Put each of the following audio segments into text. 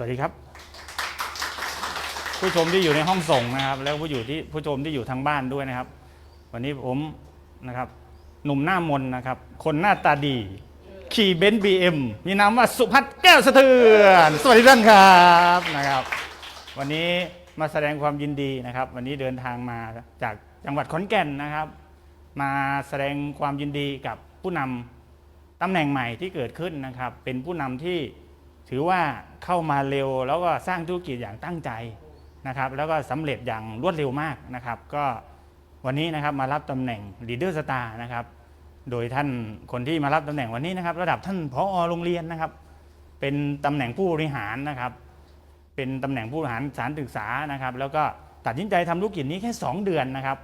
สวัสดีครับ ผู้ชมที่อยู่ในห้องส่งนะครับ แล้วผู้อยู่ที่ผู้ชมที่อยู่ทางบ้านด้วยนะครับ วันนี้ผมนะครับหนุ่มหน้ามนนะครับ คนหน้าตาดี ขี่เบนซ์บีเอ็มมีนามว่าสุพัฒน์แก้วสะเทือนสวัสดีท่านครับนะครับ วันนี้มาแสดงความยินดีนะครับ วันนี้เดินทางมาจากจังหวัดขอนแก่นนะครับ มาแสดงความยินดีกับผู้นำตำแหน่งใหม่ที่เกิดขึ้นนะครับ เป็นผู้นำที่ถือว่า เข้ามาเร็ว แล้วก็สร้างธุรกิจอย่างตั้งใจนะครับ แล้วก็สำเร็จอย่างรวดเร็วมากนะครับ ก็วันนี้นะครับมารับตำแหน่ง Leader Star นะครับ โดยท่านคนที่มารับตำแหน่งวันนี้นะครับ ระดับท่านผอโรงเรียนนะครับ เป็นตำแหน่งผู้บริหารนะครับ เป็นตำแหน่งผู้บริหารสารศึกษานะครับ แล้วก็ตัดสินใจทำธุรกิจนี้แค่ 2 เดือนนะครับ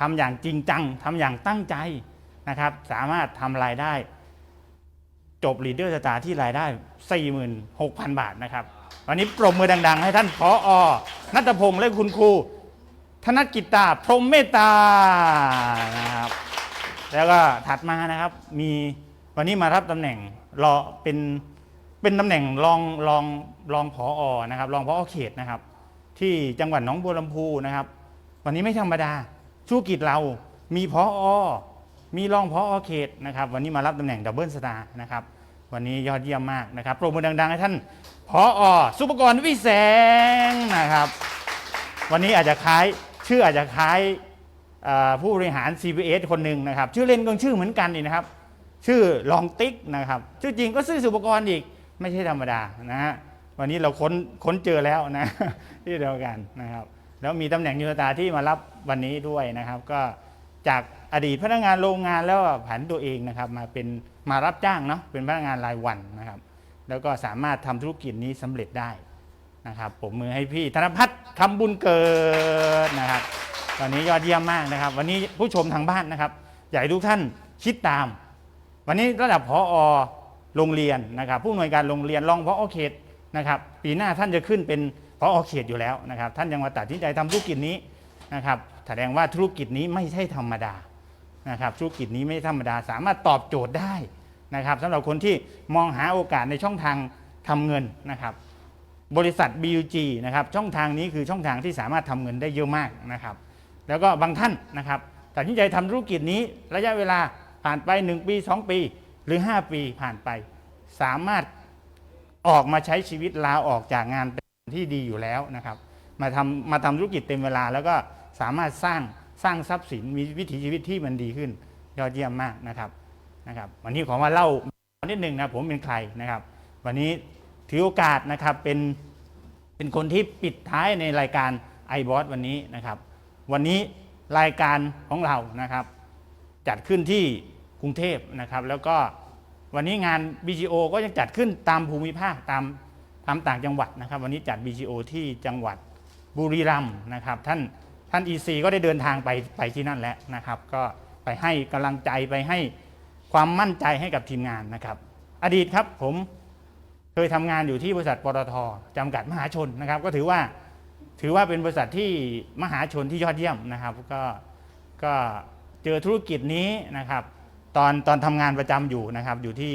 ทำอย่างจริงจังทำอย่างตั้งใจนะครับ สามารถทำรายได้ จบ Leader Star ที่รายได้ 46,000 บาทนะครับ วันนี้ปรบมือดัง ๆ ให้ท่านผอนัทพงศ์และคุณครู ธนกิจตาพรหมเมตตานะครับแล้วก็ถัดมานะครับมีวันนี้มารับตำแหน่งรอเป็นเป็นตำแหน่งรองรองรองผออนะครับรองผอเขตนะครับ ที่จังหวัดหนองบัวลำพูนะครับ วันนี้ไม่ธรรมดาธุรกิจเรามีผออ มีรองผออเขตนะครับวันนี้มารับตำแหน่งดับเบิลสตาร์นะครับวันนี้ยอดเยี่ยมมากนะครับโปรโมทดังๆให้ท่านผออสุปกรณ์วิแสงนะครับ วันนี้อาจจะคล้ายชื่ออาจจะคล้ายผู้บริหาร CPS คนหนึ่งนะครับ ชื่อเล่นก็ชื่อเหมือนกันนี่นะครับ ชื่อลองติ๊กนะครับ ชื่อจริงก็ชื่อสุปกรณ์อีกไม่ใช่ธรรมดานะฮะวันนี้เราค้นค้นเจอแล้วนะที่เดียวกันนะครับ แล้วมีตำแหน่งยูตาที่มารับวันนี้ด้วยนะครับ ก็ จากอดีตพนักงานโรงงานแล้วผันตัวเองนะครับ มาเป็นมารับจ้างเนาะเป็นพนักงานรายวันนะครับ แล้วก็สามารถทำธุรกิจนี้สำเร็จได้นะครับผมมือให้พี่ธนพัฒน์คำบุญเกิดนะครับวันนี้ยอดเยี่ยมมากนะครับ วันนี้ผู้ชมทางบ้านนะครับอยากให้ทุกท่านคิดตาม วันนี้ระดับพอโรงเรียนนะครับ ผู้อำนวยการโรงเรียนรองพอเขตนะครับ ปีหน้าท่านจะขึ้นเป็นพอเขตอยู่แล้วนะครับ ท่านยังมาตัดสินใจทำธุรกิจนี้นะครับ แสดงว่าธุรกิจนี้ไม่ใช่ธรรมดานะครับธุรกิจนี้ไม่ธรรมดาสามารถตอบโจทย์ได้นะครับสำหรับคนที่มองหาโอกาสในช่องทางทำเงินนะครับ บริษัท BUG นะครับช่องทางนี้คือช่องทางที่สามารถทำเงินได้เยอะมากนะครับ แล้วก็บางท่านนะครับตัดสินใจทำธุรกิจนี้ระยะเวลาผ่านไป 1 ปี 2 ปี หรือ 5 ปีผ่านไป สามารถออกมาใช้ชีวิตลาออกจากงานที่ดีอยู่แล้วนะครับ มาทำมาทำธุรกิจเต็มเวลาแล้วก็ สามารถสร้างสร้างทรัพย์สินมีวิถีชีวิตที่มันดีขึ้น ยอดเยี่ยมมากนะครับนะครับ วันนี้ขอมาเล่านิดหนึ่งนะผมเป็นใครนะครับ วันนี้ถือโอกาสนะครับเป็นเป็นคนที่ปิดท้ายในรายการ i b o s วันนี้นะครับ วันนี้รายการของเรานะครับ จัดขึ้นที่กรุงเทพนะครับ แล้วก็วันนี้งาน BGO ก็ยังจัดขึ้นตามภูมิภาคตามตามต่างจังหวัดนะครับ วันนี้จัด BGO ที่จังหวัดบุรีรัมย์นะครับ ท่าน ท่าน EC ก็ได้เดินทางไปไปที่นั่นแล้วนะครับ ก็ไปให้กำลังใจไปให้ความมั่นใจให้กับทีมงานนะครับ อดีตครับผมเคยทำงานอยู่ที่บริษัทปตทจำกัดมหาชนนะครับ ก็ถือว่าถือว่าเป็นบริษัทที่มหาชนที่ยอดเยี่ยมนะครับ ก็ก็เจอธุรกิจนี้นะครับ ตอนตอนทำงานประจำอยู่นะครับ อยู่ที่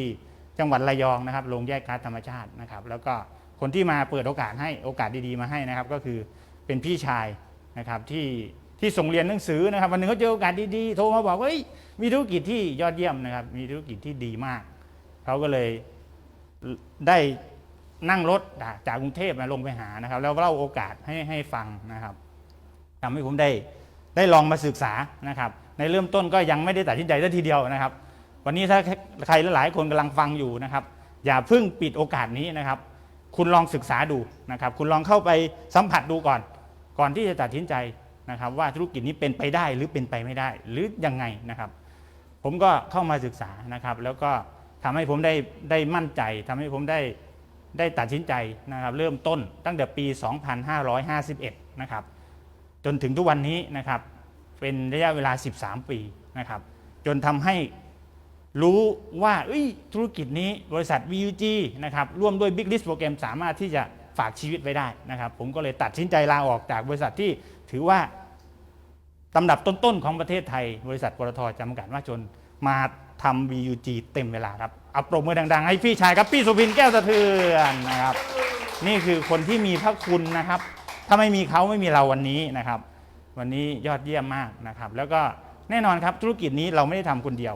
จังหวัดระยองนะครับโรงแยกก๊าซธรรมชาตินะครับ แล้วก็คนที่มาเปิดโอกาสให้โอกาสดีๆมาให้นะครับ ก็คือเป็นพี่ชาย นะครับที่ที่ส่งเรียนหนังสือนะครับ วันหนึ่งเขาเจอโอกาสดีๆโทรมาบอกว่ามีธุรกิจที่ยอดเยี่ยมนะครับ มีธุรกิจที่ดีมากเขาก็เลยได้นั่งรถจากกรุงเทพมาลงไปหานะครับ แล้วเล่าโอกาสให้ให้ฟังนะครับทำให้ผมได้ได้ลองมาศึกษานะครับ ในเริ่มต้นก็ยังไม่ได้ตัดสินใจสักทีเดียวนะครับ วันนี้ถ้าใครหลายคนกำลังฟังอยู่นะครับ อย่าเพิ่งปิดโอกาสนี้นะครับ คุณลองศึกษาดูนะครับ คุณลองเข้าไปสัมผัสดูก่อน ก่อนที่จะตัดสินใจนะครับว่าธุรกิจนี้เป็นไปได้หรือเป็นไปไม่ได้ หรือยังไงนะครับ ผมก็เข้ามาศึกษานะครับ แล้วก็ทำให้ผมได้ได้มั่นใจทำให้ผมได้ได้ตัดสินใจนะครับ เริ่มต้นตั้งแต่ปี 2551 นะครับ จนถึงทุกวันนี้นะครับ เป็นระยะเวลา 13 ปีนะครับ จนทำให้รู้ว่าเอ้ยธุรกิจนี้บริษัท VUG นะครับร่วมด้วย Big List โปรแกรมสามารถที่จะ ฝากชีวิตไว้ได้นะครับ ผมก็เลยตัดสินใจลาออกจากบริษัทที่ถือว่าตำดับต้นๆของประเทศไทย บริษัทปตทจำกัดว่าจนมาทำ VUG เต็มเวลาครับเอาปรบมือดังๆ ให้พี่ชายครับ พี่สุพินแก้วสะเทือนนะครับ นี่คือคนที่มีพระคุณนะครับ ถ้าไม่มีเขาไม่มีเราวันนี้นะครับ วันนี้ยอดเยี่ยมมากนะครับ แล้วก็แน่นอนครับธุรกิจนี้เราไม่ได้ทำคนเดียว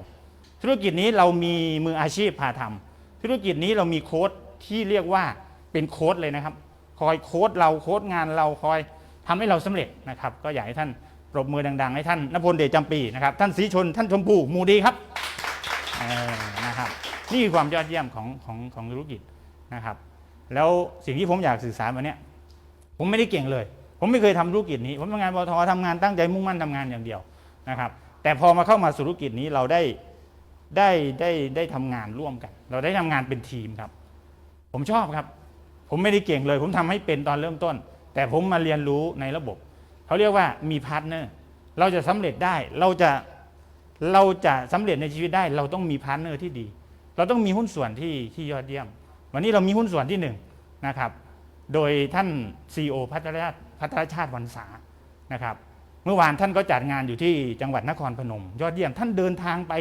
ธุรกิจนี้เรามีมืออาชีพพาทำธุรกิจนี้เรามีโค้ดที่เรียกว่า เป็นโค้ดเลยนะครับ คอยโค้ดเราโค้ดงานเราคอยทำให้เราสำเร็จนะครับ ก็อยากให้ท่านปรบมือดัง ๆ ให้ท่านนพลเดชจำปีนะครับ ท่านศรีชนท่านชมพูมูดีครับนะครับ นี่คือความยอดเยี่ยมของของของธุรกิจนะครับ แล้วสิ่งที่ผมอยากสื่อสารวันนี้ผมไม่ได้เก่งเลย ผมไม่เคยทำธุรกิจนี้ ผมทำงานปตททำงานตั้งใจมุ่งมั่นทำงานอย่างเดียวนะครับ แต่พอมาเข้ามาสู่ธุรกิจนี้เราได้ได้ได้ได้ทำงานร่วมกัน เราได้ทำงานเป็นทีมครับ ผมชอบครับ ผมไม่ได้เก่งเลย ผมทำให้เป็นตอนเริ่มต้น แต่ผมมาเรียนรู้ในระบบ เขาเรียกว่ามีพาร์ทเนอร์เราจะสำเร็จได้เราจะเราจะสำเร็จในชีวิตได้ เราต้องมีพาร์ทเนอร์ที่ดี เราต้องมีหุ้นส่วนที่ที่ยอดเยี่ยม วันนี้เรามีหุ้นส่วนที่หนึ่งนะครับ โดยท่านซีโอพัทรชาติพัทรชาติวันษานะครับ เมื่อวานท่านก็จัดงานอยู่ที่จังหวัดนครพนม ยอดเยี่ยมท่านเดินทางไป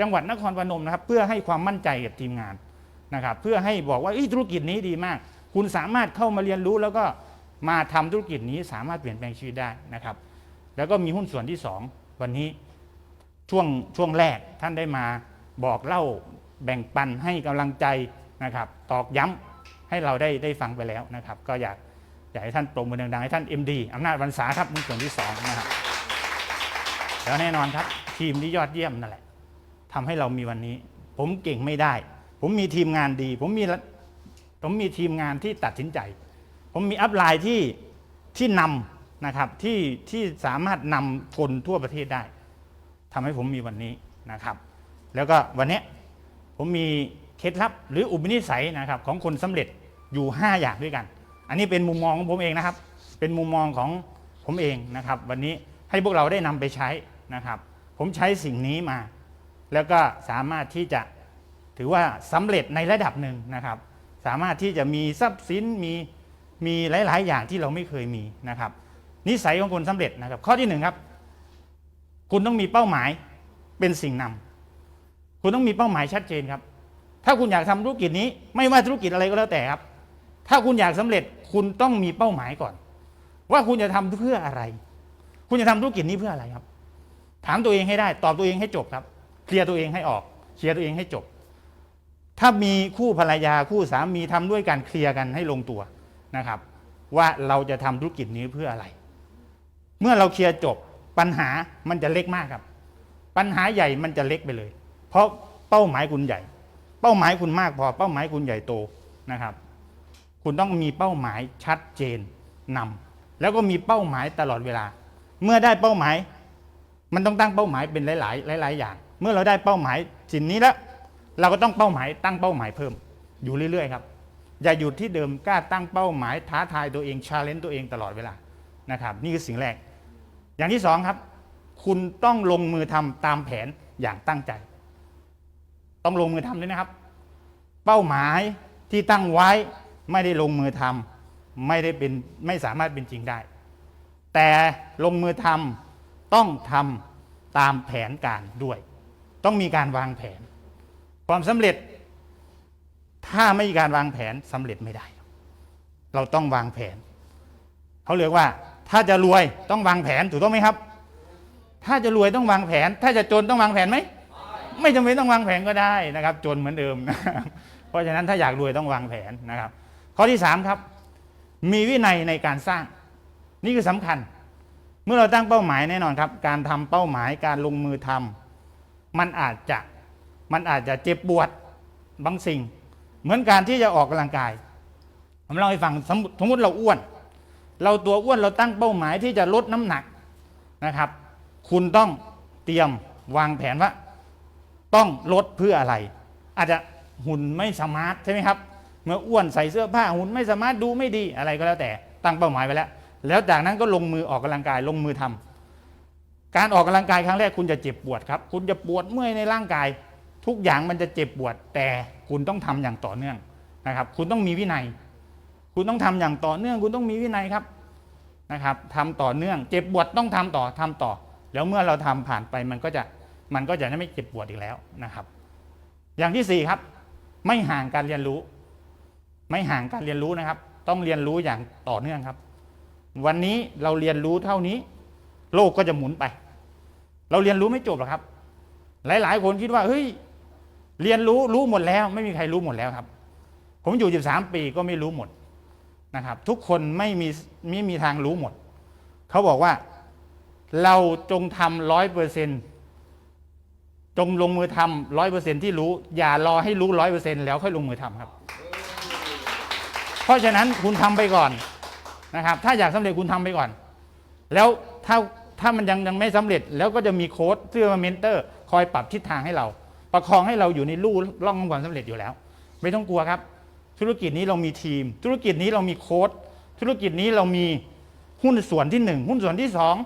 จังหวัดนครพนมนะครับ เพื่อให้ความมั่นใจกับทีมงานนะครับ เพื่อให้บอกว่าธุรกิจนี้ดีมาก คุณสามารถเข้ามาเรียนรู้แล้วก็มาทำธุรกิจนี้สามารถเปลี่ยนแปลงชีวิตได้นะครับ แล้วก็มีหุ้นส่วนที่สองวันนี้ช่วงช่วงแรกท่านได้มาบอกเล่าแบ่งปันให้กำลังใจนะครับ ตอกย้ำให้เราได้ได้ฟังไปแล้วนะครับ ก็อยากอยากให้ท่านโปรโมทดังๆให้ท่าน MD อำนาจวันษาครับหุ้นส่วนที่สองนะครับแล้วแน่นอนครับ ทีมที่ยอดเยี่ยมนั่นแหละทำให้เรามีวันนี้ ผมเก่งไม่ได้ ผมมีทีมงานดี ผมมี ผมมีทีมงานที่ตัดสินใจ ผมมีอัพไลน์ที่ที่นำนะครับที่ที่สามารถนำคนทั่วประเทศได้ทำให้ผมมีวันนี้นะครับ แล้วก็วันนี้ผมมีเคล็ดลับหรืออุปนิสัยนะครับของคนสำเร็จอยู่ 5 อย่างด้วยกัน อันนี้เป็นมุมมองของผมเองนะครับ เป็นมุมมองของผมเองนะครับ วันนี้ให้พวกเราได้นำไปใช้นะครับ ผมใช้สิ่งนี้มา แล้วก็สามารถที่จะถือว่าสำเร็จในระดับหนึ่งนะครับ สามารถที่จะมีทรัพย์สินมีมีหลาย ๆ อย่างที่เราไม่เคยมีนะครับ นิสัยของคนสำเร็จนะครับ ข้อที่หนึ่งครับ คุณต้องมีเป้าหมายเป็นสิ่งนำคุณต้องมีเป้าหมายชัดเจนครับ ถ้าคุณอยากทำธุรกิจนี้ ไม่ว่าธุรกิจอะไรก็แล้วแต่ครับ ถ้าคุณอยากสำเร็จคุณต้องมีเป้าหมายก่อน ว่าคุณจะทำเพื่ออะไร คุณจะทำธุรกิจนี้เพื่ออะไรครับ ถามตัวเองให้ได้ ตอบตัวเองให้จบครับ เคลียร์ตัวเองให้ออกเคลียร์ตัวเองให้จบ ถ้ามีคู่ภรรยาคู่สามีทำด้วยกันเคลียร์กันให้ลงตัวนะครับ ว่าเราจะทำธุรกิจนี้เพื่ออะไร เมื่อเราเคลียร์จบปัญหามันจะเล็กมากครับ ปัญหาใหญ่มันจะเล็กไปเลย เพราะเป้าหมายคุณใหญ่ เป้าหมายคุณมากพอ เป้าหมายคุณใหญ่โตนะครับ คุณต้องมีเป้าหมายชัดเจนนำแล้วก็มีเป้าหมายตลอดเวลา เมื่อได้เป้าหมาย มันต้องตั้งเป้าหมายเป็นหลาย ๆ หลาย ๆ อย่าง เมื่อเราได้เป้าหมายสิ่งนี้แล้ว เราก็ต้องเป้าหมายตั้งเป้าหมายเพิ่ม อยู่เรื่อยๆครับอย่าหยุดที่เดิมกล้าตั้งเป้าหมายท้าทายตัวเองชาเลนจ์ตัวเองตลอดเวลานะครับนี่คือสิ่งแรก อย่างที่สองครับ คุณต้องลงมือทำตามแผนอย่างตั้งใจ ต้องลงมือทำด้วยนะครับ เป้าหมายที่ตั้งไว้ไม่ได้ลงมือทำไม่ได้เป็นไม่สามารถเป็นจริงได้ แต่ลงมือทำต้องทำตามแผนการด้วย ต้องมีการวางแผน ความสำเร็จ ถ้าไม่มีการวางแผนสำเร็จไม่ได้ เราต้องวางแผน เขาเรียกว่า ถ้าจะรวยต้องวางแผนถูกต้องไหมครับ ถ้าจะรวยต้องวางแผน ถ้าจะจนต้องวางแผนไหมไม่จำเป็นต้องวางแผนก็ได้นะครับ จนเหมือนเดิมนะเพราะฉะนั้นถ้าอยากรวยต้องวางแผนนะครับ ข้อที่สามครับ มีวินัยในการสร้าง นี่คือสำคัญ เมื่อเราตั้งเป้าหมายแน่นอนครับ การทำเป้าหมายการลงมือทำมันอาจจะ มันอาจจะเจ็บปวดบางสิ่ง เหมือนการที่จะออกกำลังกาย ผมเล่าให้ฟังสมมติสมติเราอ้วน เราตัวอ้วนเราตั้งเป้าหมายที่จะลดน้ำหนักนะครับ คุณต้องเตรียมวางแผนว่า ต้องลดเพื่ออะไร อาจจะหุ่นไม่สมาร์ทใช่ไหมครับ เมื่ออ้วนใส่เสื้อผ้าหุ่นไม่สมารถดูไม่ดีอะไรก็แล้วแต่ตั้งเป้าหมายไว้แล้ว แล้วจากนั้นก็ลงมือออกกำลังกายลงมือทำการออกกำลังกายครั้งแรกคุณจะเจ็บปวดครับ คุณจะปวดเมื่อยในร่างกาย ทุกอย่างมันจะเจ็บปวด แต่คุณต้องทำอย่างต่อเนื่องนะครับ คุณต้องมีวินัย คุณต้องทำอย่างต่อเนื่อง คุณต้องมีวินัยครับนะครับทำต่อเนื่อง เจ็บปวดต้องทำต่อทำต่อ แล้วเมื่อเราทำผ่านไปมันก็จะมันก็จะไม่เจ็บปวดอีกแล้วนะครับ อย่างที่สี่ครับ ไม่ห่างการเรียนรู้ ไม่ห่างการเรียนรู้นะครับ ต้องเรียนรู้อย่างต่อเนื่องครับ วันนี้เราเรียนรู้เท่านี้ โลกก็จะหมุนไป เราเรียนรู้ไม่จบหรอกครับ หลาย ๆ คนคิดว่าเฮ้ย เรียนรู้รู้หมดแล้ว ไม่มีใครรู้หมดแล้วครับ ผมอยู่ 13 ปีก็ไม่รู้หมดนะครับ ทุกคนไม่มีไม่มีทางรู้หมด เขาบอกว่า เราจงทำร้อยเปอร์เซ็นจงลงมือทำร้อยเปอร์เซ็นที่รู้ อย่ารอให้รู้ร้อยเปอร์เซ็นแล้วค่อยลงมือทำครับ เพราะฉะนั้นคุณทำไปก่อนนะครับ ถ้าอยากสำเร็จคุณทำไปก่อน แล้วถ้าถ้ามันยังยังไม่สำเร็จแล้วก็จะมีโค้ดเพื่อมาเมนเตอร์ คอยปรับทิศทางให้เรา ประคองให้เราอยู่ในลู่ร่องความสำเร็จอยู่แล้ว ไม่ต้องกลัวครับ ธุรกิจนี้เรามีทีม ธุรกิจนี้เรามีโค้ดธุรกิจนี้เรามีหุ้นส่วนที่หนึ่งหุ้นส่วนที่สอง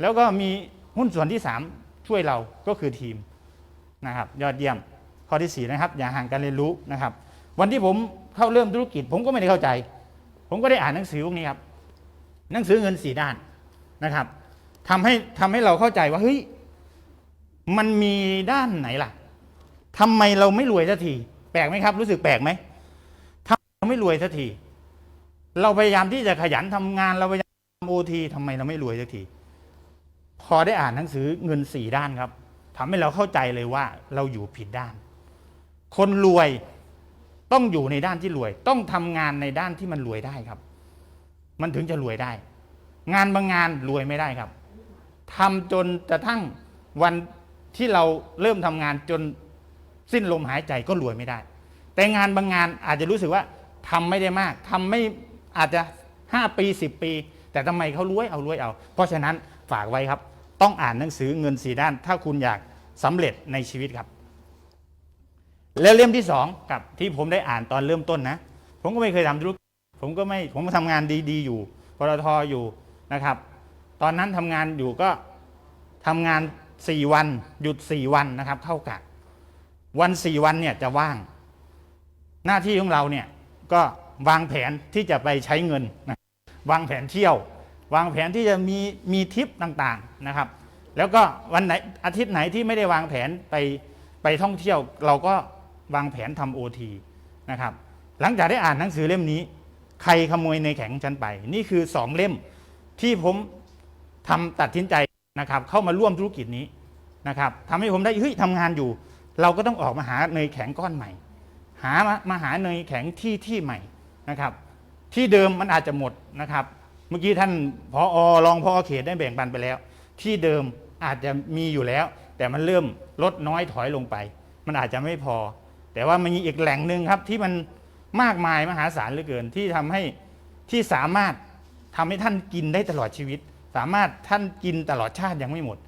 แล้วก็มีหุ้นส่วนที่สามช่วยเราก็คือทีมนะครับ ยอดเยี่ยมข้อที่สี่นะครับอย่าห่างการเรียนรู้นะครับ วันที่ผมเข้าเริ่มธุรกิจ ผมก็ไม่ได้เข้าใจ ผมก็ได้อ่านหนังสือพวกนี้ครับหนังสือเงินสีด้านนะครับทำให้ทำให้เราเข้าใจว่าเฮ้ยมันมีด้านไหนล่ะ ทำไมเราไม่รวยสักที แปลกไหมครับ รู้สึกแปลกไหมทำไมเราไม่รวยสักที เราพยายามที่จะขยันทำงานเราพยายามทำโอทีทำไมเราไม่รวยสักที พอได้อ่านหนังสือเงินสี่ด้านครับทำให้เราเข้าใจเลยว่าเราอยู่ผิดด้าน คนรวยต้องอยู่ในด้านที่รวย ต้องทำงานในด้านที่มันรวยได้ครับ มันถึงจะรวยได้ งานบางงานรวยไม่ได้ครับทำจนกระทั่งวันที่เราเริ่มทำงานจน สิ้นลมหายใจก็รวยไม่ได้ แต่งานบางงานอาจจะรู้สึกว่าทำไม่ได้มากทำไม่อาจจะห้าปีสิบปี แต่ทำไมเขารวยเอารวยเอา เพราะฉะนั้นฝากไว้ครับ ต้องอ่านหนังสือเงินสีด้าน ถ้าคุณอยากสำเร็จในชีวิตครับ แล้วเล่มที่สองกับที่ผมได้อ่านตอนเริ่มต้นนะ ผมก็ไม่เคยทำธุรกิจผมก็ไม่ผมก็ทำงานดีๆ อยู่ปตทอยู่นะครับ ตอนนั้นทำงานอยู่ก็ทำงาน 4 วัน หยุด 4 วันนะครับ เข้ากะ วัน4วันเนี่ยจะว่าง หน้าที่ของเราเนี่ยก็วางแผนที่จะไปใช้เงินนะวางแผนเที่ยว วางแผนที่จะมีมีทริปต่างๆนะครับ แล้วก็วันไหนอาทิตย์ไหนที่ไม่ได้วางแผนไปไปท่องเที่ยว เราก็วางแผนทำโอทีนะครับหลังจากได้อ่านหนังสือเล่มนี้ ใครขโมยในแข็งฉันไป นี่คือสองเล่มที่ผมทำตัดสินใจนะครับ เข้ามาร่วมธุรกิจนี้นะครับทำให้ผมได้เฮ้ยทำงานอยู่ เราก็ต้องออกมาหาเนยแข็งก้อนใหม่ หามามาหาเนยแข็งที่ที่ใหม่นะครับ ที่เดิมมันอาจจะหมดนะครับ เมื่อกี้ท่านพออรองพอเขตได้แบ่งปันไปแล้ว ที่เดิมอาจจะมีอยู่แล้ว แต่มันเริ่มลดน้อยถอยลงไป มันอาจจะไม่พอ แต่ว่ามันมีอีกแหล่งหนึ่งครับที่มันมากมายมหาศาลเหลือเกินที่ทำให้ที่สามารถทำให้ท่านกินได้ตลอดชีวิต สามารถท่านกินตลอดชาติยังไม่หมด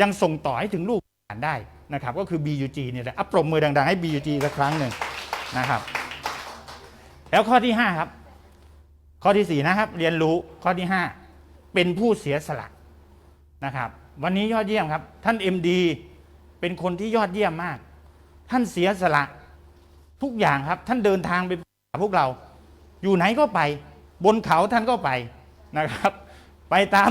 ยังส่งต่อให้ถึงลูกหลานได้ นะครับก็คือ BUG เนี่ยแหละอัปรบมือดัง ๆ ให้ BUG สักครั้งหนึ่งนะครับ แล้วข้อที่ 5 ครับ ข้อที่ 4 นะครับ เรียนรู้ข้อที่ 5 เป็นผู้เสียสละนะครับ วันนี้ยอดเยี่ยมครับ ท่าน MD เป็นคนที่ยอดเยี่ยมมาก ท่านเสียสละทุกอย่างครับ ท่านเดินทางไปหาพวกเรา อยู่ไหนก็ไป บนเขาท่านก็ไปนะครับ ไปตาม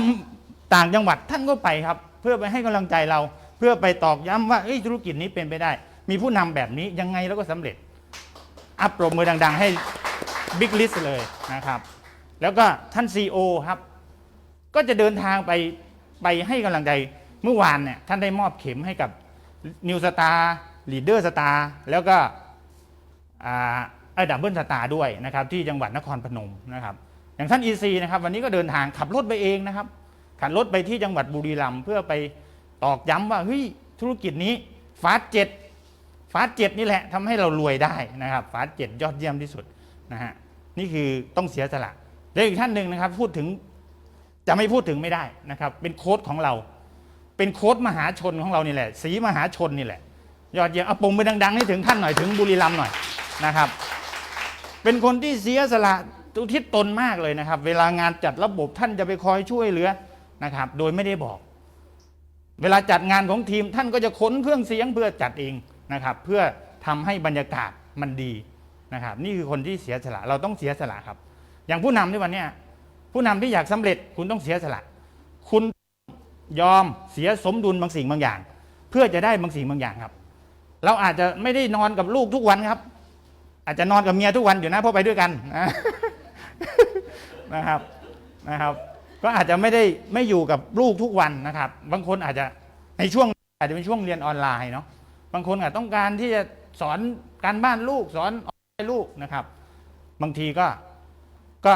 ต่างจังหวัดท่านก็ไปครับ เพื่อไปให้กำลังใจเรา เพื่อไปตอกย้ำว่าธุรกิจนี้เป็นไปได้ มีผู้นำแบบนี้ยังไงแล้วก็สำเร็จ อัปโปรบมือดัง ๆ ให้บิ๊กลิสเลยนะครับ แล้วก็ท่านซีอครับ ก็จะเดินทางไปไปให้กำลังใจเมื่อวานเนี่ยท่านได้มอบเข็มให้กับนิวสตาร์ลีดเดอร์สตาร์แล้วก็ไอ้ดับเบิลสตาร์ด้วยนะครับที่จังหวัดนครพนมนะครับอย่างท่านอีซีนะครับวันนี้ก็เดินทางขับรถไปเองนะครับขับรถไปที่จังหวัดบุรีรัมย์เพื่อไป ตอกย้ำว่าเฮ้ยธุรกิจนี้ฟาสเจ็ดฟาสเจ็ดนี่แหละทำให้เรารวยได้นะครับฟาสเจ็ดยอดเยี่ยมที่สุดนะฮะนี่คือต้องเสียสละแล้วอีกท่านหนึ่งนะครับพูดถึงจะไม่พูดถึงไม่ได้นะครับ เป็นโค้ดของเรา เป็นโค้ดมหาชนของเรานี่แหละ สีมหาชนนี่แหละ ยอดเยี่ยมเอาปุ่มไปดังๆให้ถึงท่านหน่อยถึงบุรีรัมย์หน่อยนะครับ เป็นคนที่เสียสละทุกทิศตนมากเลยนะครับ เวลางานจัดระบบท่านจะไปคอยช่วยเหลือนะครับ โดยไม่ได้บอก เวลาจัดงานของทีมท่านก็จะขนเครื่องเสียงเพื่อจัดเองนะครับเพื่อทำให้บรรยากาศมันดีนะครับนี่คือคนที่เสียสละเราต้องเสียสละครับ อย่างผู้นำในวันนี้ผู้นำที่อยากสำเร็จคุณต้องเสียสละ คุณยอมเสียสมดุลบางสิ่งบางอย่าง เพื่อจะได้บางสิ่งบางอย่างครับ เราอาจจะไม่ได้นอนกับลูกทุกวันครับ อาจจะนอนกับเมียทุกวันอยู่นะเพราะไปด้วยกันนะครับนะครับ ก็อาจจะไม่ได้ไม่อยู่กับลูกทุกวันนะครับ บางคนอาจจะในช่วงอาจจะเป็นช่วงเรียนออนไลน์เนาะบางคนอาจต้องการที่จะสอนการบ้านลูกสอนออนไลน์ลูกนะครับ บางทีก็ก็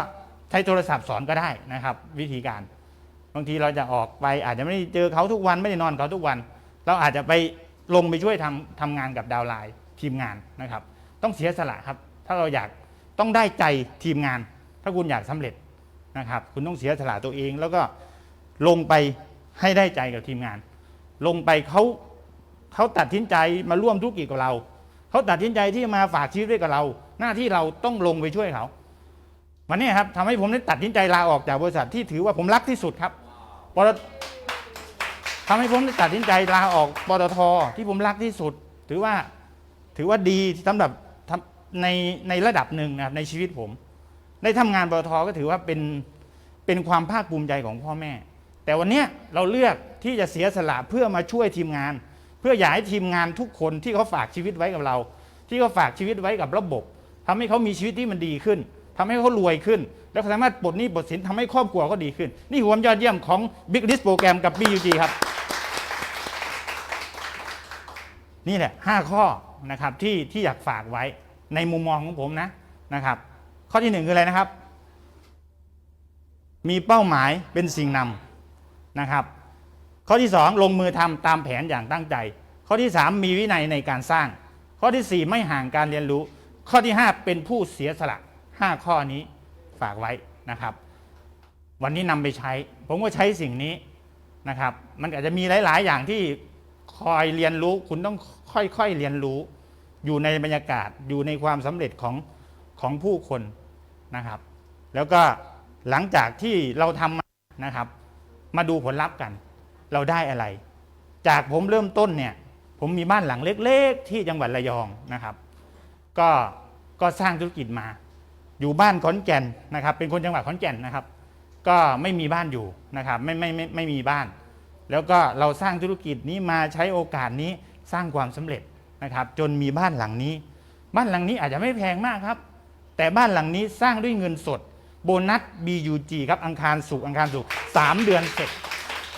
ใช้โทรศัพท์สอนก็ได้นะครับ วิธีการ บางทีเราจะออกไปอาจจะไม่ได้เจอเขาทุกวันไม่ได้นอนเขาทุกวัน เราอาจจะไปลงไปช่วยทำทำงานกับดาวไลน์ทีมงานนะครับ ต้องเสียสละครับ ถ้าเราอยากต้องได้ใจทีมงาน ถ้าคุณอยากสำเร็จ นะครับ คุณต้องเสียสละตัวเอง แล้วก็ลงไปให้ได้ใจกับทีมงาน ลงไปเขาเขาตัดสินใจมาร่วมธุรกิจกับเรา เขาตัดสินใจที่มาฝากชีวิตไว้กับเรา หน้าที่เราต้องลงไปช่วยเขา วันนี้ครับทำให้ผมได้ตัดสินใจลาออกจากบริษัทที่ถือว่าผมรักที่สุดครับปตทำให้ผมได้ตัดสินใจลาออกปตทที่ผมรักที่สุด ถือว่าถือว่าดีสำหรับในในระดับหนึ่งนะครับในชีวิตผม ได้ทำงานปตทก็ถือว่าเป็นเป็นความภาคภูมิใจของพ่อแม่ แต่วันนี้เราเลือกที่จะเสียสละเพื่อมาช่วยทีมงาน เพื่ออยากให้ทีมงานทุกคนที่เขาฝากชีวิตไว้กับเรา ที่เขาฝากชีวิตไว้กับระบบทำให้เขามีชีวิตที่มันดีขึ้นทำให้เขารวยขึ้น แล้วสามารถปลดหนี้ปลดสินทำให้ครอบครัวเขาดีขึ้น นี่หัวมยอดเยี่ยมของ Big List โปรแกรมกับ BUG ครับ นี่แหละ 5 ข้อนะครับที่ที่อยากฝากไว้ในมุมมองของผมนะนะครับ ข้อที่หนึ่งคืออะไรนะครับ มีเป้าหมายเป็นสิ่งนำนะครับ ข้อที่2ลงมือทำตามแผนอย่างตั้งใจ ข้อที่3มีวินัยในการสร้าง ข้อทีสี่4ไม่ห่างการเรียนรู้ ข้อที่5เป็นผู้เสียสละ5ข้อนี้ฝากไว้นะครับ วันนี้นำไปใช้ ผมก็ใช้สิ่งนี้นะครับ มันอาจจะมีหลาย ๆ อย่างที่คอยเรียนรู้ คุณต้องค่อย ๆ เรียนรู้ อยู่ในบรรยากาศ อยู่ในความสำเร็จของ ของผู้คนนะครับ แล้วก็หลังจากที่เราทำนะครับ มาดูผลลัพธ์กัน เราได้อะไร จากผมเริ่มต้นเนี่ย ผมมีบ้านหลังเล็กๆ ที่จังหวัดระยองนะครับ ก็ก็สร้างธุรกิจมา อยู่บ้านขอนแก่นนะครับ เป็นคนจังหวัดขอนแก่นนะครับ ก็ไม่มีบ้านอยู่นะครับไม่ไม่ไม่ไม่มีบ้าน แล้วก็เราสร้างธุรกิจนี้มาใช้โอกาสนี้สร้างความสำเร็จนะครับ จนมีบ้านหลังนี้ บ้านหลังนี้อาจจะไม่แพงมากครับ แต่บ้านหลังนี้สร้างด้วยเงินสด โบนัส BUG ครับอังคารสุกอังคารสุกสามเดือนเสร็จ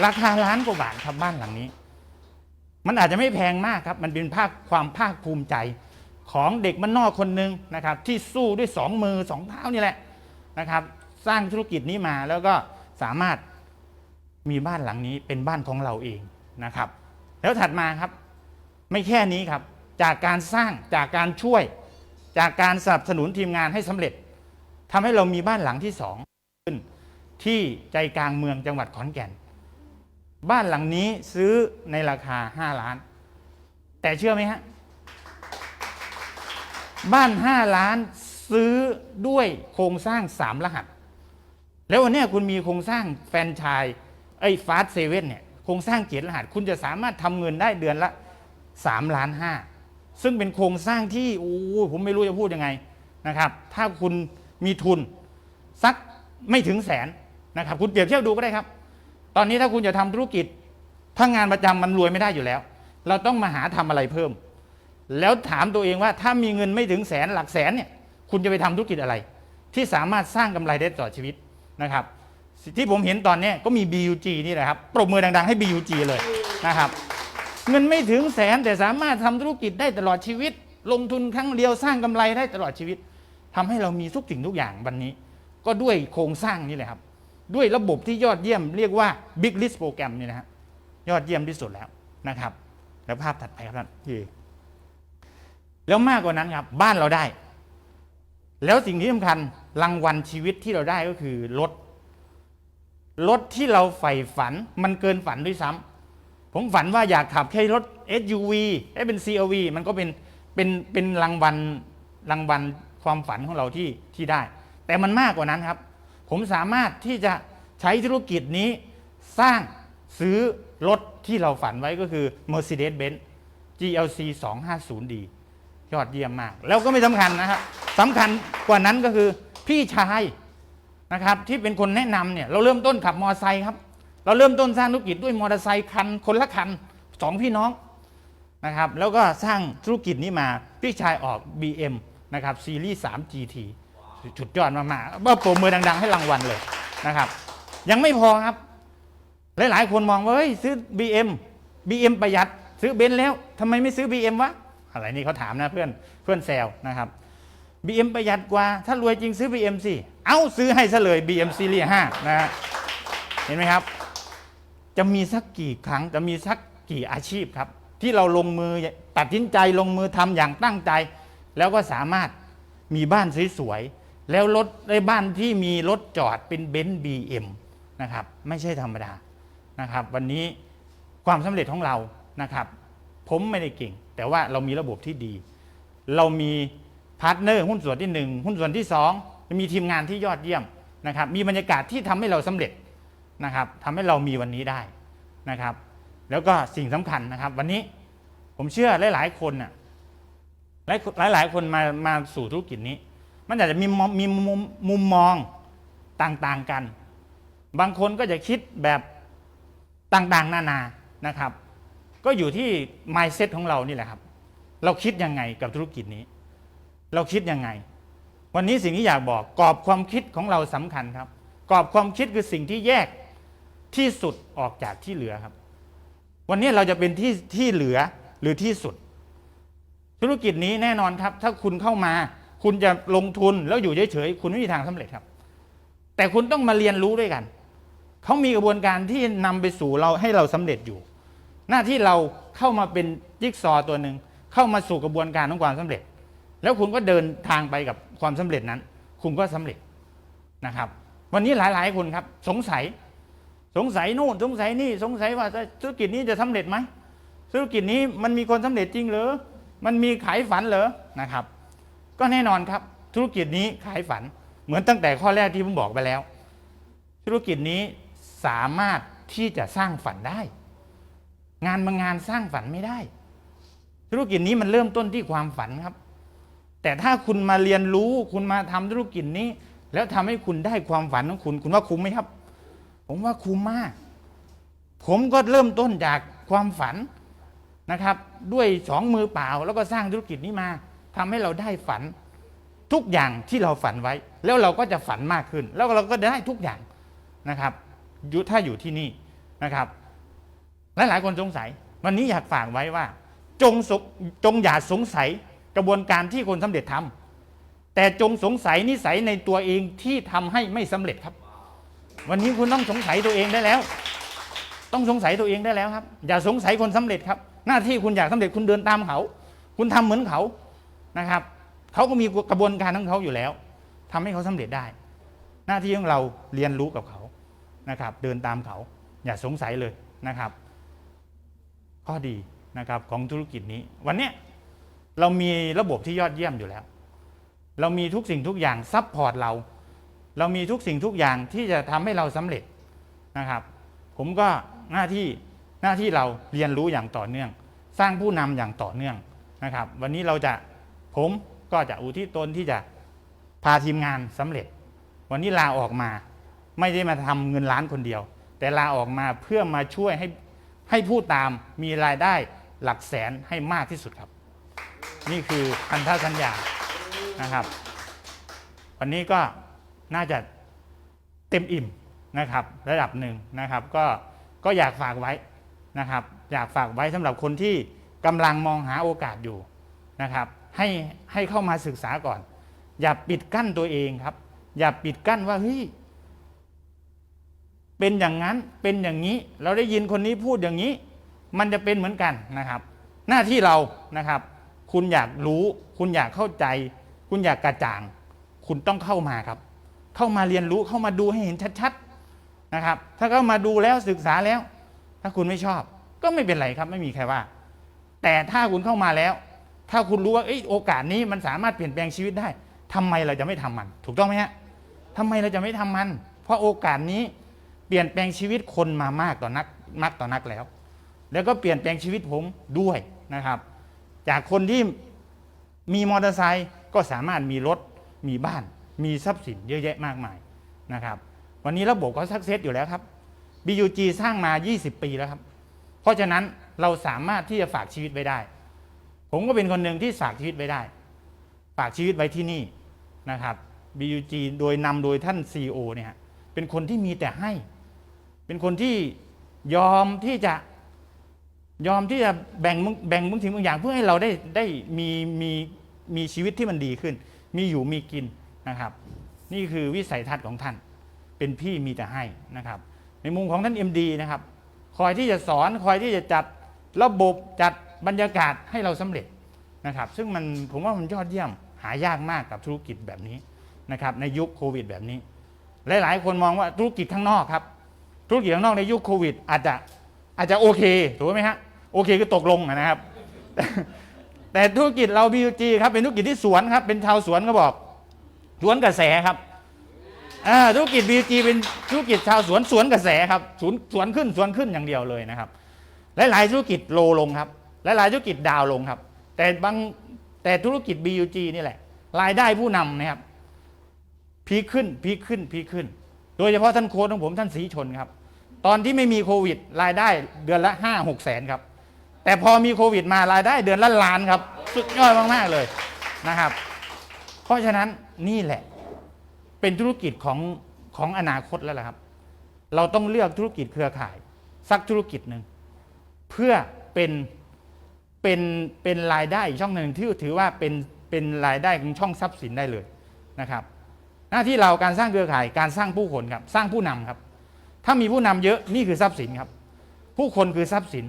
ราคาล้านกว่าบาทครับบ้านหลังนี้ มันอาจจะไม่แพงมากครับ มันเป็นภาคความภาคภูมิใจของเด็กมันนอกคนหนึ่งนะครับ ที่สู้ด้วยสองมือสองเท้านี่แหละนะครับ สร้างธุรกิจนี้มาแล้วก็สามารถมีบ้านหลังนี้เป็นบ้านของเราเองนะครับ แล้วถัดมาครับ ไม่แค่นี้ครับ จากการสร้างจากการช่วย จากการสนับสนุนทีมงานให้สำเร็จทำให้เรามีบ้านหลังที่สองขึ้น ที่ใจกลางเมืองจังหวัดขอนแก่น บ้านหลังนี้ซื้อในราคา 5 ล้าน แต่เชื่อไหมฮะ บ้าน 5 ล้านซื้อด้วยโครงสร้าง 3 รหัส แล้ววันนี้คุณมีโครงสร้างแฟนชายไอ้ฟาสเซเว่นเนี่ยโครงสร้างเจ็ดรหัส คุณจะสามารถทำเงินได้เดือนละ 3 ล้านห้า ซึ่งเป็นโครงสร้างที่โอ้ผมไม่รู้จะพูดยังไงนะครับ ถ้าคุณมีทุนสักไม่ถึงแสนนะครับ คุณเปรียบเทียบดูก็ได้ครับ ตอนนี้ถ้าคุณจะทำธุรกิจถ้างานประจำมันรวยไม่ได้อยู่แล้ว เราต้องมาหาทำอะไรเพิ่ม แล้วถามตัวเองว่าถ้ามีเงินไม่ถึงแสนหลักแสนเนี่ย คุณจะไปทำธุรกิจอะไร ที่สามารถสร้างกำไรได้ตลอดชีวิตนะครับที่ผมเห็นตอนนี้ก็มี BUG นี่แหละครับ ปรบมือดังๆให้ BUG เลยนะครับ เงินไม่ถึงแสนแต่สามารถทำธุรกิจได้ตลอดชีวิต ลงทุนครั้งเดียวสร้างกำไรได้ตลอดชีวิตทำให้เรามีทุกสิ่งทุกอย่างวันนี้ ก็ด้วยโครงสร้างนี่แหละครับ ด้วยระบบที่ยอดเยี่ยมเรียกว่า Big List โปรแกรมนี่นะฮะยอดเยี่ยมที่สุดแล้วนะครับ แล้วภาพถัดไปครับท่านพี่แล้วมากกว่านั้นครับ บ้านเราได้ แล้วสิ่งที่สำคัญรางวัลชีวิตที่เราได้ก็คือรถรถที่เราใฝ่ฝันมันเกินฝันด้วยซ้ำ ผมฝันว่าอยากขับแค่รถ SUV ให้เป็น CRV มันก็เป็นเป็นเป็นรางวัลรางวัลความฝันของเราที่ที่ได้ แต่มันมากกว่านั้นครับ ผมสามารถที่จะใช้ธุรกิจนี้สร้างซื้อรถที่เราฝันไว้ก็คือ Mercedes-Benz GLC 250D ยอดเยี่ยมมาก แล้วก็ไม่สำคัญนะครับสำคัญกว่านั้นก็คือพี่ชายนะครับที่เป็นคนแนะนำเนี่ยเราเริ่มต้นขับมอเตอร์ไซค์ครับ เราเริ่มต้นสร้างธุรกิจด้วยมอเตอร์ไซค์คันคนละคันสองพี่น้องนะครับแล้วก็สร้างธุรกิจนี้มาพี่ชายออก BM นะครับซีรีส์3 GT จุดยอดมากๆเมื่อโปรมือดัง ๆ ให้รางวัลเลยนะครับ ยังไม่พอครับ หลาย ๆ คนมองว่าเฮ้ยซื้อ BM BM ประหยัดซื้อเบนซ์แล้วทำไมไม่ซื้อ BM วะอะไรนี่เขาถามนะเพื่อนเพื่อนแซวนะครับ BM ประหยัดกว่า ถ้ารวยจริงซื้อ BM สิ เอาซื้อให้ซะเลย BM Series 5นะฮะเห็นไหมครับ จะมีสักกี่ครั้ง จะมีสักกี่อาชีพครับ ที่เราลงมือตัดสินใจลงมือทำอย่างตั้งใจ แล้วก็สามารถมีบ้านสวยๆแล้วรถในบ้านที่มีรถจอดเป็นเบนซ์บีเอ็มนะครับ ไม่ใช่ธรรมดานะครับ วันนี้ความสำเร็จของเรานะครับ ผมไม่ได้เก่ง แต่ว่าเรามีระบบที่ดี เรามีพาร์ทเนอร์หุ้นส่วนที่หนึ่งหุ้นส่วนที่สองมีทีมงานที่ยอดเยี่ยมนะครับ มีบรรยากาศที่ทำให้เราสำเร็จ นะครับทำให้เรามีวันนี้ได้นะครับ แล้วก็สิ่งสำคัญนะครับ วันนี้ผมเชื่อหลาย ๆ คนน่ะหลายหลายคนมามาสู่ธุรกิจนี้ มันอาจจะมีมีมุมมุมมองต่างๆกัน บางคนก็จะคิดแบบต่างๆ นานานะครับ ก็อยู่ที่ mindset ของเรานี่แหละครับ เราคิดยังไงกับธุรกิจนี้ เราคิดยังไง วันนี้สิ่งที่อยากบอกกรอบความคิดของเราสำคัญครับ กรอบความคิดคือสิ่งที่แยก ที่สุดออกจากที่เหลือครับ วันนี้เราจะเป็นที่ที่เหลือหรือที่สุด ธุรกิจนี้แน่นอนครับ ถ้าคุณเข้ามา คุณจะลงทุนแล้วอยู่เฉยๆคุณไม่มีทางสำเร็จครับ แต่คุณต้องมาเรียนรู้ด้วยกันเขามีกระบวนการที่นำไปสู่เราให้เราสำเร็จอยู่ หน้าที่เราเข้ามาเป็นจิ๊กซอตัวหนึ่งเข้ามาสู่กระบวนการของความสำเร็จ แล้วคุณก็เดินทางไปกับความสำเร็จนั้น คุณก็สำเร็จนะครับ วันนี้หลาย ๆ คนครับ สงสัย สงสัยนู่นสงสัยนี่สงสัยว่าธุรกิจนี้จะสำเร็จไหมธุรกิจนี้มันมีคนสำเร็จจริงหรือมันมีขายฝันเหรอนะครับ ก็แน่นอนครับ ธุรกิจนี้ขายฝันเหมือนตั้งแต่ข้อแรกที่ผมบอกไปแล้ว ธุรกิจนี้สามารถที่จะสร้างฝันได้ งานบางงานสร้างฝันไม่ได้ ธุรกิจนี้มันเริ่มต้นที่ความฝันครับ แต่ถ้าคุณมาเรียนรู้คุณมาทำธุรกิจนี้ แล้วทำให้คุณได้ความฝันของคุณ คุณว่าคุ้มไหมครับ ผมว่าคุ้มมาก ผมก็เริ่มต้นจากความฝันนะครับ ด้วยสองมือเปล่า แล้วก็สร้างธุรกิจนี้มาทำให้เราได้ฝันทุกอย่างที่เราฝันไว้ แล้วเราก็จะฝันมากขึ้น แล้วเราก็ได้ทุกอย่างนะครับอยู่ถ้าอยู่ที่นี่นะครับหลายหลายๆคนสงสัย วันนี้อยากฝากไว้ว่า จงสจงอย่าสงสัยกระบวนการที่คนสำเร็จทำแต่จงสงสัยนิสัยในตัวเองที่ทำให้ไม่สำเร็จครับ วันนี้คุณต้องสงสัยตัวเองได้แล้ว ต้องสงสัยตัวเองได้แล้วครับ อย่าสงสัยคนสำเร็จครับ หน้าที่คุณอยากสำเร็จคุณเดินตามเขา คุณทำเหมือนเขานะครับเขาก็มีกระบวนการของเขาอยู่แล้วทำให้เขาสำเร็จได้ หน้าที่ของเราเรียนรู้กับเขานะครับ เดินตามเขา อย่าสงสัยเลยนะครับ ข้อดีนะครับของธุรกิจนี้ วันนี้เรามีระบบที่ยอดเยี่ยมอยู่แล้ว เรามีทุกสิ่งทุกอย่างซัพพอร์ตเรา เรามีทุกสิ่งทุกอย่างที่จะทำให้เราสำเร็จนะครับ ผมก็หน้าที่หน้าที่เราเรียนรู้อย่างต่อเนื่อง สร้างผู้นำอย่างต่อเนื่องนะครับ วันนี้เราจะผมก็จะอุทิศตนที่จะพาทีมงานสำเร็จ วันนี้ลาออกมา ไม่ได้มาทำเงินล้านคนเดียว แต่ลาออกมาเพื่อมาช่วยให้ให้ผู้ตามมีรายได้หลักแสนให้มากที่สุดครับ นี่คือพันธสัญญานะครับ วันนี้ก็ น่าจะเต็มอิ่มนะครับ ระดับหนึ่งนะครับ ก็ก็อยากฝากไว้นะครับ อยากฝากไว้สำหรับคนที่กำลังมองหาโอกาสอยู่นะครับ ให้ให้เข้ามาศึกษาก่อน อย่าปิดกั้นตัวเองครับ อย่าปิดกั้นว่าเฮ้ยเป็นอย่างนั้นเป็นอย่างนี้ เราได้ยินคนนี้พูดอย่างนี้ มันจะเป็นเหมือนกันนะครับ หน้าที่เรานะครับ คุณอยากรู้ คุณอยากเข้าใจ คุณอยากกระจ่าง คุณต้องเข้ามาครับ เข้ามาเรียนรู้เข้ามาดูให้เห็นชัดๆนะครับ ถ้าเข้ามาดูแล้วศึกษาแล้ว ถ้าคุณไม่ชอบ ก็ไม่เป็นไรครับ ไม่มีใครว่า แต่ถ้าคุณเข้ามาแล้ว ถ้าคุณรู้ว่าอ้โอกาสนี้มันสามารถเปลี่ยนแปลงชีวิตได้ทำไมเราจะไม่ทำมัน ถูกต้องไหมฮะทำไมเราจะไม่ทำมัน เพราะโอกาสนี้เปลี่ยนแปลงชีวิตคนมามากต่อนักนักต่อนักแล้ว แล้วก็เปลี่ยนแปลงชีวิตผมด้วยนะครับ จากคนที่มีมอเตอร์ไซค์ก็สามารถมีรถมีบ้าน มีทรัพย์สินเยอะแยะมากมายนะครับ วันนี้ระบบเขาสักเซสอยู่แล้วครับ BUG สร้างมา 20 ปีแล้วครับ เพราะฉะนั้นเราสามารถที่จะฝากชีวิตไว้ได้ ผมก็เป็นคนหนึ่งที่ฝากชีวิตไว้ได้ ฝากชีวิตไว้ที่นี่นะครับ BUG โดยนำโดยท่าน CEO เนี่ยเป็นคนที่มีแต่ให้ เป็นคนที่ยอมที่จะยอมที่จะแบ่งแบ่งบางสิ่งบางอย่างเพื่อให้เราได้ได้มีมีมีชีวิตที่มันดีขึ้น มีอยู่มีกิน นะครับ นี่คือวิสัยทัศน์ของท่าน เป็นพี่มีแต่ให้นะครับ ในมุมของท่าน MD นะครับ คอยที่จะสอนคอยที่จะจัดระบบจัดบรรยากาศให้เราสำเร็จนะครับ ซึ่งมันผมว่ามันยอดเยี่ยมหายากมากกับธุรกิจแบบนี้นะครับ ในยุคโควิดแบบนี้ หลาย ๆ คนมองว่าธุรกิจข้างนอกครับ ธุรกิจข้างนอกในยุคโควิด อาจจะอาจจะโอเคถูกไหมฮะโอเคคือตกลงนะครับแต่ธุรกิจเรา BUG ครับเป็นธุรกิจที่สวนครับเป็นชาวสวนก็บอก สวนกระแสครับอ่าธุรกิจ BG เป็นธุรกิจชาวสวนสวนกระแสครับสวนสวนขึ้นสวนขึ้นอย่างเดียวเลยนะครับ หลาย ๆ ธุรกิจโลลงครับ หลาย ๆ ธุรกิจดาวลงครับ แต่บางแต่ธุรกิจ BUG นี่แหละ รายได้ผู้นำนะครับพีขึ้นพีขึ้นพีขึ้น โดยเฉพาะท่านโค้ชของผมท่านสีชนครับ ตอนที่ไม่มีโควิด รายได้เดือนละห้าหกแสนครับ แต่พอมีโควิดมารายได้เดือนละล้านครับ สุดยอดมาก ๆ เลยนะครับ เพราะฉะนั้น นี่แหละ เป็นธุรกิจของของอนาคตแล้วล่ะครับ เราต้องเลือกธุรกิจเครือข่าย สักธุรกิจหนึ่งเพื่อเป็นเป็นเป็นรายได้อีกช่องหนึ่งที่ถือว่าเป็นเป็นรายได้ของช่องทรัพย์สินได้เลยนะครับ หน้าที่เราการสร้างเครือข่ายการสร้างผู้คนครับ สร้างผู้นำครับ ถ้ามีผู้นำเยอะนี่คือทรัพย์สินครับ ผู้คนคือทรัพย์สิน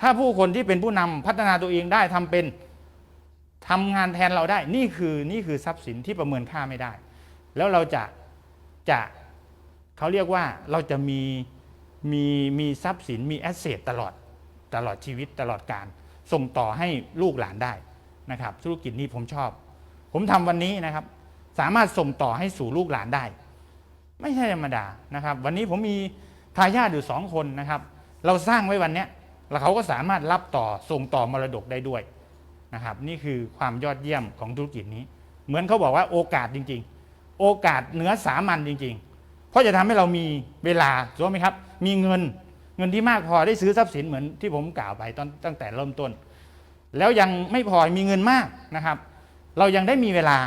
ถ้าผู้คนที่เป็นผู้นำพัฒนาตัวเองได้ทำเป็น ทำงานแทนเราได้ นี่คือนี่คือทรัพย์สินที่ประเมินค่าไม่ได้ แล้วเราจะจะเขาเรียกว่าเราจะมีมีมีทรัพย์สินมีแอสเซทตลอดตลอดชีวิตตลอดการ ส่งต่อให้ลูกหลานได้นะครับ ธุรกิจนี้ผมชอบ ผมทำวันนี้นะครับ สามารถส่งต่อให้สู่ลูกหลานได้ ไม่ใช่ธรรมดานะครับ วันนี้ผมมีทายาทอยู่สองคนนะครับ เราสร้างไว้วันนี้แล้วเขาก็สามารถรับต่อส่งต่อมรดกได้ด้วย นะครับนี่คือความยอดเยี่ยมของธุรกิจนี้ เหมือนเขาบอกว่าโอกาสจริง ๆ โอกาสเหนือสามัญจริง ๆ เพราะจะทำให้เรามีเวลาถูกไหมครับ มีเงินเงินที่มากพอได้ซื้อทรัพย์สินเหมือนที่ผมกล่าวไปตอนตั้งแต่เริ่มต้น แล้วยังไม่พอมีเงินมากนะครับ เรายังได้มีเวลา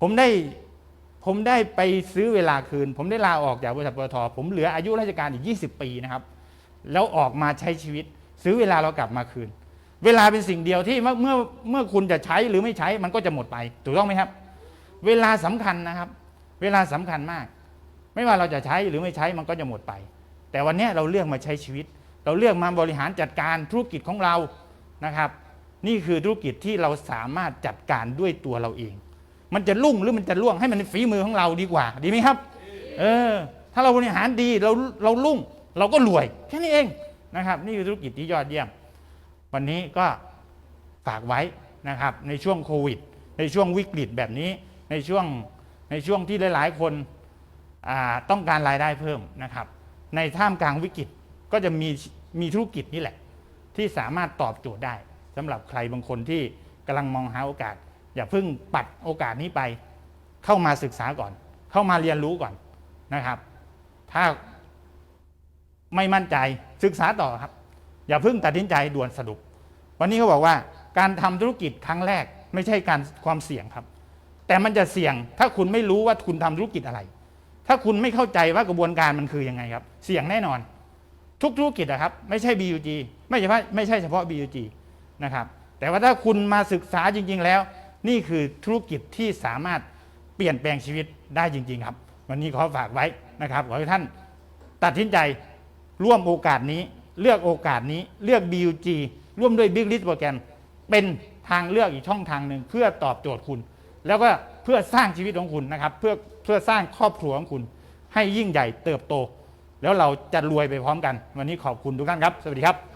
ผมได้ผมได้ไปซื้อเวลาคืน ผมได้ลาออกจากบริษัทปตทผมเหลืออายุราชการอีก 20 ปีนะครับ แล้วออกมาใช้ชีวิต ซื้อเวลาเรากลับมาคืน เวลาเป็นสิ่งเดียวที่เมื่อเมื่อเมื่อคุณจะใช้หรือไม่ใช้มันก็จะหมดไป ถูกต้องไหมครับ เวลาสำคัญนะครับ เวลาสำคัญมาก ไม่ว่าเราจะใช้หรือไม่ใช้มันก็จะหมดไป แต่วันนี้เราเลือกมาใช้ชีวิต เราเลือกมาบริหารจัดการธุรกิจของเรานะครับ นี่คือธุรกิจที่เราสามารถจัดการด้วยตัวเราเอง มันจะลุ่งหรือมันจะล่วงให้มันเป็นฝีมือของเราดีกว่า ดีไหมครับ เออ ถ้าเราบริหารดีเราเราลุ่ง เราก็รวยแค่นี้เองนะครับ นี่คือธุรกิจที่ยอดเยี่ยม วันนี้ก็ฝากไว้นะครับในช่วงโควิด ในช่วงวิกฤตแบบนี้ในช่วงในช่วงที่หลาย ๆ คนต้องการรายได้เพิ่มนะครับ ในท่ามกลางวิกฤตก็จะมีมีธุรกิจนี่แหละ ที่สามารถตอบโจทย์ได้สำหรับใครบางคนที่กำลังมองหาโอกาส อย่าเพิ่งปัดโอกาสนี้ไป เข้ามาศึกษาก่อน เข้ามาเรียนรู้ก่อนนะครับ ถ้าไม่มั่นใจศึกษาต่อครับ อย่าเพิ่งตัดสินใจด่วนสรุป วันนี้เขาบอกว่าการทำธุรกิจครั้งแรกไม่ใช่การความเสี่ยงครับ แต่มันจะเสี่ยงถ้าคุณไม่รู้ว่าคุณทำธุรกิจอะไร ถ้าคุณไม่เข้าใจว่ากระบวนการมันคือยังไงครับ เสี่ยงแน่นอน ทุกธุรกิจนะครับ ไม่ใช่ BUG ไม่เฉพาะไม่ใช่เฉพาะ BUG นะครับ แต่ว่าถ้าคุณมาศึกษาจริง ๆ แล้ว นี่คือธุรกิจที่สามารถเปลี่ยนแปลงชีวิตได้จริง ๆ ครับ วันนี้ขอฝากไว้นะครับขอให้ท่านตัดสินใจร่วมโอกาสนี้ เลือกโอกาสนี้เลือก BUG ร่วมด้วย Big List โปรแกรมเป็นทางเลือกอีกช่องทางหนึ่งเพื่อตอบโจทย์คุณ แล้วก็เพื่อสร้างชีวิตของคุณนะครับเพื่อเพื่อสร้างครอบครัวของคุณ ให้ยิ่งใหญ่เติบโต แล้วเราจะรวยไปพร้อมกัน วันนี้ขอบคุณทุกท่านครับ สวัสดีครับ